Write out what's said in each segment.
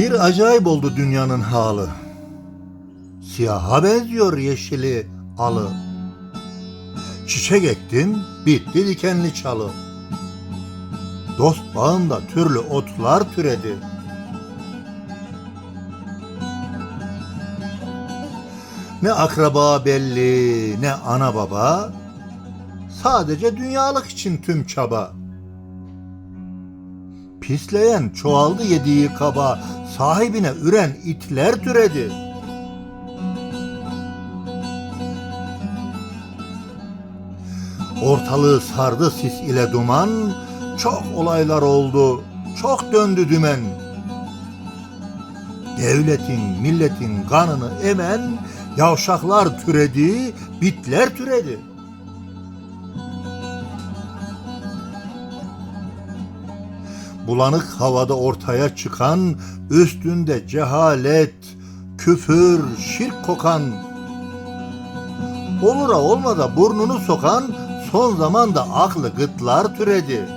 Bir acayip oldu dünyanın halı. Siyaha benziyor yeşili alı. Çiçek ektim, bitti dikenli çalı. Dost bağında türlü otlar türedi. Ne akraba belli, ne ana baba. Sadece dünyalık için tüm çaba. Pisleyen çoğaldı yediği kaba, sahibine üren itler türedi. Ortalığı sardı sis ile duman, çok olaylar oldu, çok döndü dümen. Devletin, milletin kanını emen, yavşaklar türedi, bitler türedi. Bulanık havada ortaya çıkan, üstünde cehalet, küfür, şirk kokan, olura olmada burnunu sokan, son zamanda aklı gıtlar türedi.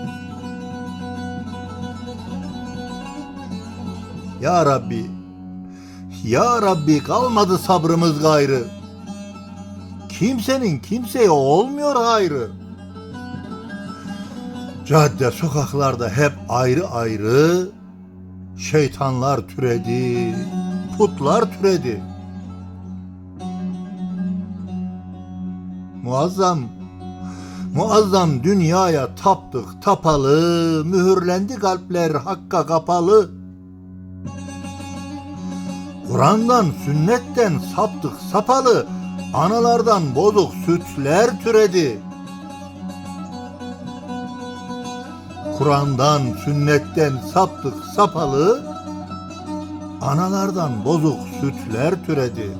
Ya Rabbi, Ya Rabbi kalmadı sabrımız gayrı. Kimsenin kimseye olmuyor hayrı. Cadde sokaklarda hep ayrı ayrı şeytanlar türedi, putlar türedi. Muazzam, muazzam dünyaya taptık tapalı, mühürlendi kalpler hakka kapalı. Kur'an'dan, sünnetten saptık sapalı, analardan bozuk sütler türedi.'' Kur'an'dan, sünnetten saptık sapalı, analardan bozuk sütler türedi.